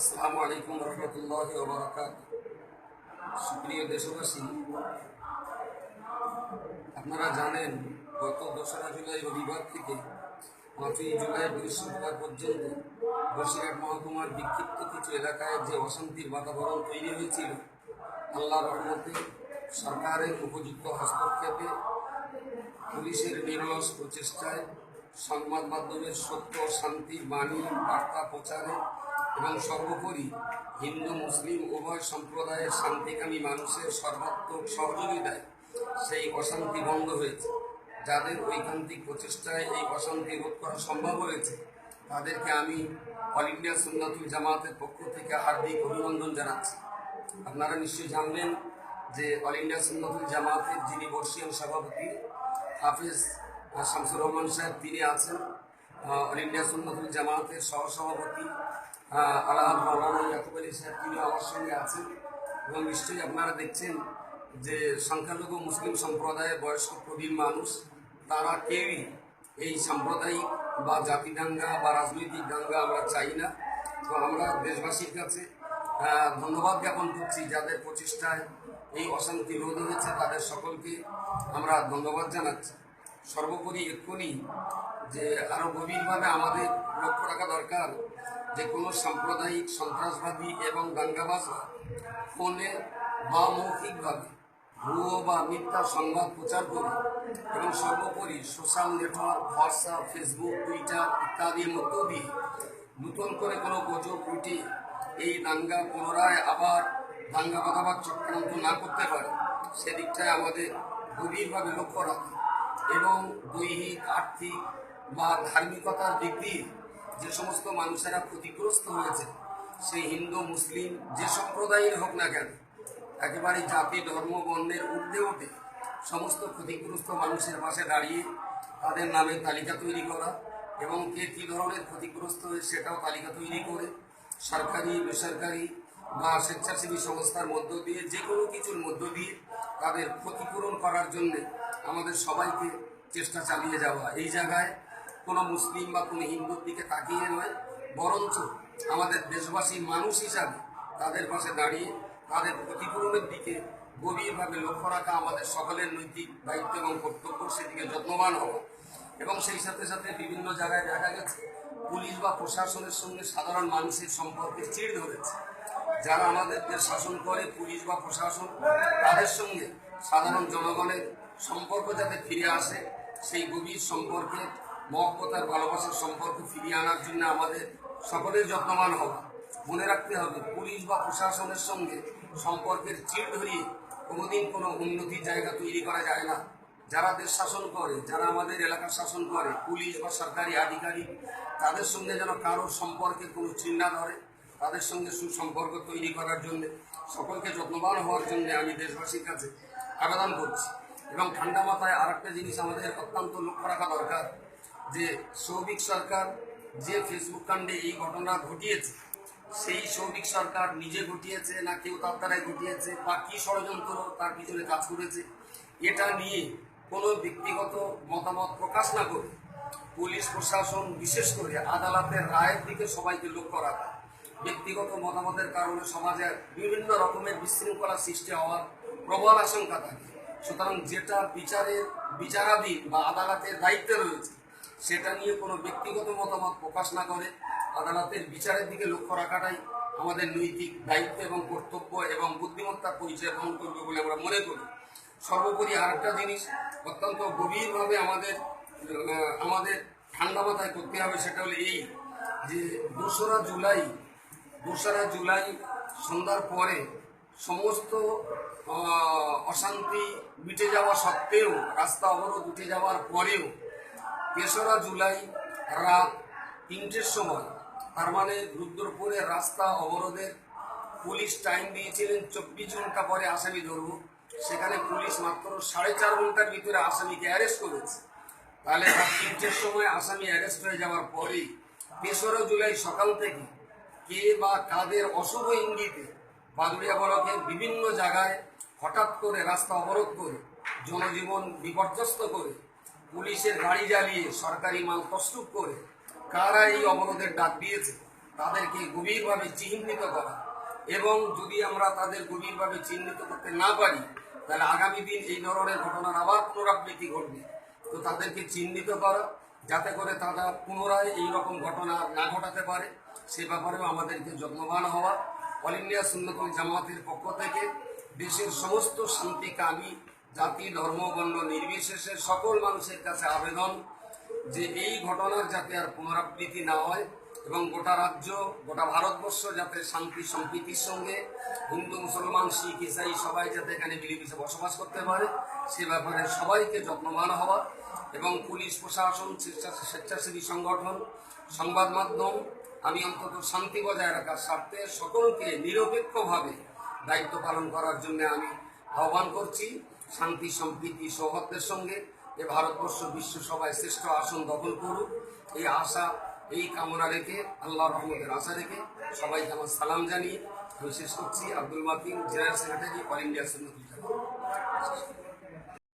আসসালামু আলাইকুম রহমতুল্লাহ ওবরাকাত সুপ্রিয় দেশবাসী, আপনারা জানেন, গত দোসরা জুলাই রবিবার থেকে পাঁচই জুলাই বৃহস্পতিবার পর্যন্ত বসিরহাট মহকুমার বিক্ষিপ্ত কিছু এলাকায় যে অশান্তির বাতাবরণ তৈরি হয়েছিল আল্লাহ রহমতে সরকারের উপযুক্ত হস্তক্ষেপে, পুলিশের নিরলস প্রচেষ্টায়, সংবাদ মাধ্যমের সত্য শান্তি বাণী বার্তা প্রচারে এবং সর্বোপরি হিন্দু, মুসলিম, উভয় সম্প্রদায়ের শান্তিকামী মানুষের সর্বাত্মক সহযোগিতায় সেই অশান্তি বন্ধ হয়েছে। যাদের ঐকান্তিক প্রচেষ্টায় এই অশান্তি রোধ করা সম্ভব হয়েছে, তাদেরকে আমি অল ইন্ডিয়া সুন্নাতুল জামাতের পক্ষ থেকে হার্দিক অভিনন্দন জানাচ্ছি। আপনারা নিশ্চয়ই জানবেন যে অল ইন্ডিয়া সুন্নাতুল জামাতের যিনি বর্ষীয় সভাপতি হাফিজ শামসুর রহমান সাহেব, তিনি আছেন অল ইন্ডিয়া সুন্নাতুল জামাতের সহসভাপতি আহ, আলাহাদ মাওলানা ইয়াকুব আলী সাহেব তিনি আমার আছেন। এবং নিশ্চয়ই আপনারা দেখছেন যে সংখ্যালঘু মুসলিম সম্প্রদায়ের বয়স্ক প্রবীণ মানুষ তারা কেউই এই সাম্প্রদায়িক বা জাতি দাঙ্গা বা রাজনৈতিক দাঙ্গা আমরা চাই না। তো আমরা দেশবাসীর কাছে ধন্যবাদ জ্ঞাপন করছি যাদের প্রচেষ্টায় এই অশান্তি রোধ হয়েছে তাদের সকলকে আমরা ধন্যবাদ জানাচ্ছি। সর্বোপরি এক্ষুনি যে আরও গভীরভাবে আমাদের লক্ষ্য রাখা দরকার যে কোনো সাম্প্রদায়িক সন্ত্রাসবাদী এবং দাঙ্গাবাজরা ফোনে বা মৌখিকভাবে ভুয়ো বা মিথ্যা সংবাদ প্রচার করে এবং সর্বোপরি social network, WhatsApp, Facebook, Twitter ইত্যাদির মধ্য দিয়ে নতুন করে কোনো গুজব, রুটি এই দাঙ্গা পুনরায় আবার দাঙ্গা বাঁধাবার চক্রান্ত না করতে পারে, সেদিকটায় আমাদের গভীরভাবে লক্ষ্য রাখা এবং দৈহিক, আর্থিক বা ধার্মিকতার দিক দিয়ে যে সমস্ত মানুষেরা ক্ষতিগ্রস্ত হয়েছে, সেই হিন্দু, মুসলিম, যে সম্প্রদায়ের হোক না কেন, একেবারে জাতি, ধর্ম, বর্ণের ঊর্ধ্বে উঠে সমস্ত ক্ষতিগ্রস্ত মানুষের পাশে দাঁড়িয়ে তাদের নামে তালিকা তৈরি করা এবং কে কী ধরনের ক্ষতিগ্রস্ত হয়ে সেটাও তালিকা তৈরি করে সরকারি, বেসরকারি বা স্বেচ্ছাসেবী সংস্থার মধ্য দিয়ে, যে কোনো কিছুর মধ্য দিয়ে তাদের ক্ষতিপূরণ করার জন্য আমাদের সবাইকে চেষ্টা চালিয়ে যাওয়া। এই জায়গায় কোনো মুসলিম বা কোনো হিন্দুর দিকে তাকিয়ে নয়, বরঞ্চ আমাদের দেশবাসী মানুষ হিসাবে তাদের পাশে দাঁড়িয়ে তাদের ক্ষতিপূরণের দিকে গভীরভাবে লক্ষ্য রাখা আমাদের সকলের নৈতিক দায়িত্ব এবং কর্তব্য, সেদিকে যত্নবান হওয়া। এবং সেই সাথে সাথে বিভিন্ন জায়গায় দেখা গেছে, পুলিশ বা প্রশাসনের সঙ্গে সাধারণ মানুষের সম্পর্কে চিড় ধরেছে। যারা আমাদের শাসন করে, পুলিশ বা প্রশাসন, তাদের সঙ্গে সাধারণ জনগণের সম্পর্ক যাতে ফিরে আসে, সেই গভীর সম্পর্কে মহব্বতার ভালোবাসার সম্পর্ক ফিরিয়ে আনার জন্য আমাদের সকলের যত্নবান হওয়া। মনে রাখতে হবে, পুলিশ বা প্রশাসনের সঙ্গে সম্পর্কের চিড় ধরিয়ে কোনোদিন কোনো উন্নতির জায়গা তৈরি করা যায় না। যারা দেশ শাসন করে, যারা আমাদের এলাকা শাসন করে, পুলিশ বা সরকারি আধিকারিক, তাদের সঙ্গে যেন কারোর সম্পর্কে কোনো চিহ্না ধরে, তাদের সঙ্গে সুসম্পর্ক তৈরি করার জন্য, সকলকে যত্নবান হওয়ার জন্য আমি দেশবাসীর কাছে আবেদন করছি। এবং ঠান্ডা মাথায় আর একটা জিনিস আমাদের অত্যন্ত লক্ষ্য রাখা দরকার যে সৌভিক সরকার যে ফেসবুক কাণ্ডে এই ঘটনা ঘটিয়েছে, সেই সৌভিক সরকার নিজে ঘটিয়েছে না কেউ তার দ্বারাই ঘটিয়েছে বা কী ষড়যন্ত্র তার পিছনে কাজ করেছে, এটা নিয়ে কোনো ব্যক্তিগত মতামত প্রকাশ না করে পুলিশ প্রশাসন, বিশেষ করে আদালতের রায়ের দিকে সবাইকে লক্ষ্য রাখা। ব্যক্তিগত মতামতের কারণে সমাজে বিভিন্ন রকমের বিশৃঙ্খলা সৃষ্টি হওয়ার প্রবল আশঙ্কা থাকে। সুতরাং যেটা বিচারের, বিচারাধীন বা আদালতের দায়িত্বে রয়েছে সেটা নিয়ে কোনো ব্যক্তিগত মতামত প্রকাশ না করে আদালতের বিচারের দিকে লক্ষ্য রাখাটাই আমাদের নৈতিক দায়িত্ব এবং কর্তব্য এবং বুদ্ধিমত্তার পরিচয় বহন করবে বলে আমরা মনে করি। সর্বোপরি আরেকটা জিনিস অত্যন্ত গভীরভাবে আমাদের আমাদের ঠান্ডা মাথায় করতে হবে সেটা হলো এই যে দোসরা জুলাই দোসরা জুলাই সন্ধ্যার পরে সমস্ত অশান্তি মিটে যাওয়া সত্ত্বেও, রাস্তা অবরোধ উঠে যাওয়ার পরেও তেসরা জুলাই রাত তিনটের সময়। তার মানে রুদ্রপুরের রাস্তা অবরোধের পুলিশ টাইম দিয়েছিলেন চব্বিশ ঘণ্টা পরে আসামি ধরব সেখানে পুলিশ মাত্র সাড়ে চার ঘণ্টার ভিতরে আসামিকে অ্যারেস্ট করেছে। তাহলে রাত তিনটের সময় আসামি অ্যারেস্ট হয়ে যাওয়ার পরেই তেসরা জুলাই সকাল থেকে কে বা কাদের অশুভ ইঙ্গিতে বাদুড়িয়া বলকে বিভিন্ন জায়গায় হঠাৎ করে রাস্তা অবরোধ করে, জনজীবন বিপর্যস্ত করে পুলিশের গাড়ি জ্বালিয়ে সরকারি মাল তস্তুপ করে কারা এই অবরোধের ডাক দিয়েছে, তাদেরকে গভীরভাবে চিহ্নিত করা। এবং যদি আমরা তাদের গভীরভাবে চিহ্নিত করতে না পারি, তাহলে আগামী দিন এই ধরনের ঘটনার আবার পুনরাবৃত্তি ঘটবে। তো তাদেরকে চিহ্নিত করা, যাতে করে তারা পুনরায় এই রকম ঘটনা না ঘটাতে পারে, সে ব্যাপারেও আমাদেরকে যত্নবান হওয়া। অল ইন্ডিয়া সুন্নতুল জামাতের পক্ষ থেকে দেশের সমস্ত শান্তিকামী জাতি, ধর্ম, বর্ণ নির্বিশেষে সকল মানুষের কাছে আবেদন যে এই ঘটনার যাতে আর পুনরাবৃত্তি না হয় এবং গোটা রাজ্য, গোটা ভারতবর্ষ যাতে শান্তি, সম্প্রীতির সঙ্গে হিন্দু, মুসলমান, শিখ, ইসাই সবাই যাতে এখানে মিলেমিশে বসবাস করতে পারে, সে ব্যাপারে সবাইকে যত্নবান হওয়া এবং পুলিশ, প্রশাসন, স্বেচ্ছা- স্বেচ্ছাসেবী সংগঠন, সংবাদ মাধ্যম, আমি অন্তত শান্তি বজায় রাখার স্বার্থে সকলকে নিরপেক্ষভাবে দায়িত্ব পালন করার জন্য আমি আহ্বান করছি। শান্তি, সম্প্রীতি, সৌহার্দ্যের সঙ্গে এ ভারতবর্ষ বিশ্ব সভায় শ্রেষ্ঠ আসন দখল করুক এই আশা, এই কামনা রেখে আল্লাহ রহমতের আশা রেখে সবাইকে আমার সালাম জানিয়ে আমি শেষ করছি Abdul Matin, general secretary, all India Sunnatul.